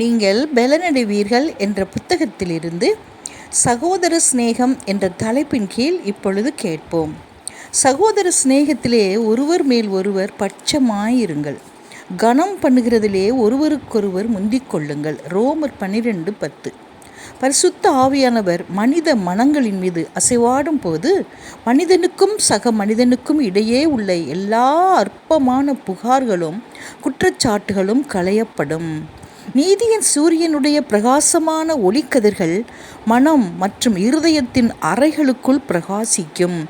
நீங்கள் பலனடைவீர்கள் என்ற புத்தகத்திலிருந்து சகோதர சிநேகம் என்ற தலைப்பின் கீழ் இப்பொழுது கேட்போம். சகோதர சிநேகத்திலே ஒருவர் மேல் ஒருவர் பட்சமாயிருங்கள். கனம் பண்ணுகிறதிலே ஒருவருக்கொருவர் முந்திக் கொள்ளுங்கள். ரோமர் பன்னிரெண்டு பத்து. பரிசுத்த ஆவியானவர் மனித மனங்களின் மீது அசைவாடும் போது மனிதனுக்கும் சக மனிதனுக்கும் இடையே உள்ள எல்லா அற்பமான புகார்களும் குற்றச்சாட்டுகளும் களையப்படும். நீதியின் சூரியனுடைய பிரகாசமான ஒளிக்கதிர்கள் மனம் மற்றும் இருதயத்தின் அறைகளுக்குள் பிரகாசிக்கும்.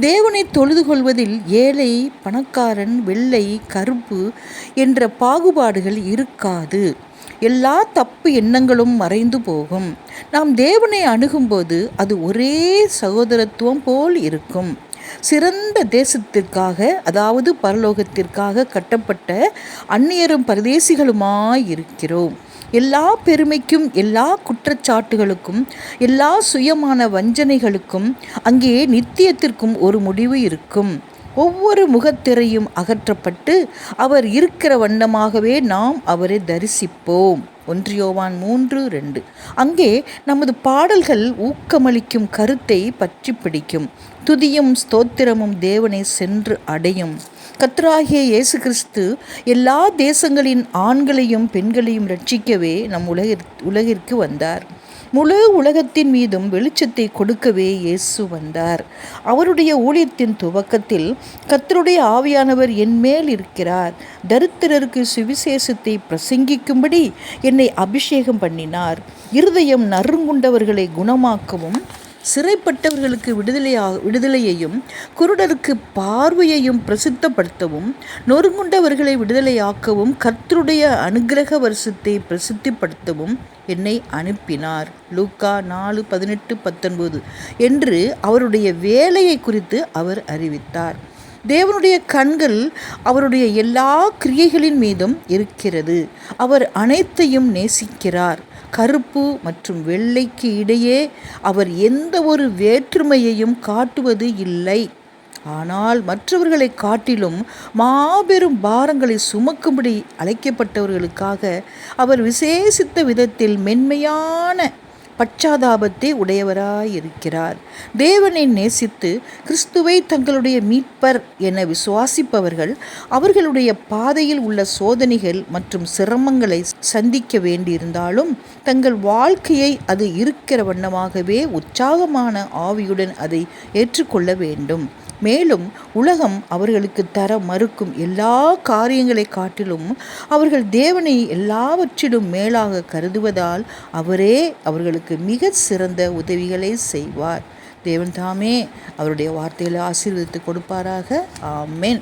தேவனை தொழுது கொள்வதில் ஏழை பணக்காரன் வெள்ளை கருப்பு என்ற பாகுபாடுகள் இருக்காது. எல்லா தப்பு எண்ணங்களும் மறைந்து போகும். நாம் தேவனை அணுகும்போது அது ஒரே சகோதரத்துவம் போல் இருக்கும். சிறந்த தேசத்திற்காக அதாவது பரலோகத்திற்காக கட்டப்பட்ட அந்நியரும் பரதேசிகளுமாய் இருக்கிறோம். எல்லா பெருமைக்கும் எல்லா குற்றச்சாட்டுகளுக்கும் எல்லா சுயமான வஞ்சனைகளுக்கும் அங்கே நித்தியத்திற்கும் ஒரு முடிவு இருக்கும். ஒவ்வொரு முகத்திரையும் அகற்றப்பட்டு அவர் இருக்கிற வண்ணமாகவே நாம் அவரை தரிசிப்போம். ஒன்றியோவான் மூன்று ரெண்டு. அங்கே நமது பாடல்கள் ஊக்கமளிக்கும் கருத்தை பற்றி பிடிக்கும். துதியும் ஸ்தோத்திரமும் தேவனை சென்று அடையும். கத்ராகிய இயேசு கிறிஸ்து எல்லா தேசங்களின் ஆண்களையும் பெண்களையும் ரட்சிக்கவே நம் உலகிற் உலகிற்கு வந்தார். முழு உலகத்தின் மீதும் வெளிச்சத்தை கொடுக்கவே இயேசு வந்தார். அவருடைய ஊழியத்தின் துவக்கத்தில் கத்தருடைய ஆவியானவர் என் மேல் இருக்கிறார். தரித்திரருக்கு சுவிசேஷத்தை பிரசங்கிக்கும்படி என்னை அபிஷேகம் பண்ணினார். இருதயம் நறுங்குண்டவர்களை குணமாக்கவும் சிறைப்பட்டவர்களுக்கு விடுதலையா விடுதலையையும் குருடருக்கு பார்வையையும் பிரசித்தப்படுத்தவும் நொறுங்குண்டவர்களை விடுதலையாக்கவும் கர்த்தருடைய அனுகிரக வருஷத்தை பிரசித்திப்படுத்தவும் என்னை அனுப்பினார். லூக்கா நாலு பதினெட்டு பத்தொன்பது. என்று அவருடைய வேலையை குறித்து அவர் அறிவித்தார். தேவனுடைய கண்கள் அவருடைய எல்லா கிரியைகளின் மீதும் இருக்கிறது. அவர் அனைத்தையும் நேசிக்கிறார். கருப்பு மற்றும் வெள்ளைக்கு இடையே அவர் எந்த ஒரு வேற்றுமையையும் காட்டுவது இல்லை. ஆனால் மற்றவர்களை காட்டிலும் மாபெரும் பாரங்களை சுமக்கும்படி அழைக்கப்பட்டவர்களுக்காக அவர் விசேஷித்த விதத்தில் மென்மையான பச்சாதாபத்தை உடையவராயிருக்கிறார். தேவனை நேசித்து கிறிஸ்துவை தங்களுடைய மீட்பர் என விசுவாசிப்பவர்கள் அவர்களுடைய பாதையில் உள்ள சோதனைகள் மற்றும் சிரமங்களை சந்திக்க வேண்டியிருந்தாலும் தங்கள் வாழ்க்கையை அது இருக்கிற வண்ணமாகவே உற்சாகமான ஆவியுடன் அதை ஏற்றுக்கொள்ள வேண்டும். மேலும் உலகம் அவர்களுக்கு தர மறுக்கும் எல்லா காரியங்களை காட்டிலும் அவர்கள் தேவனை எல்லாவற்றிலும் மேலாக கருதுவதால் அவரே அவர்களுக்கு மிக சிறந்த உதவிகளை செய்வார். தேவன் தாமே அவருடைய வார்த்தையில் ஆசீர்வதித்து கொடுப்பாராக. ஆமேன்.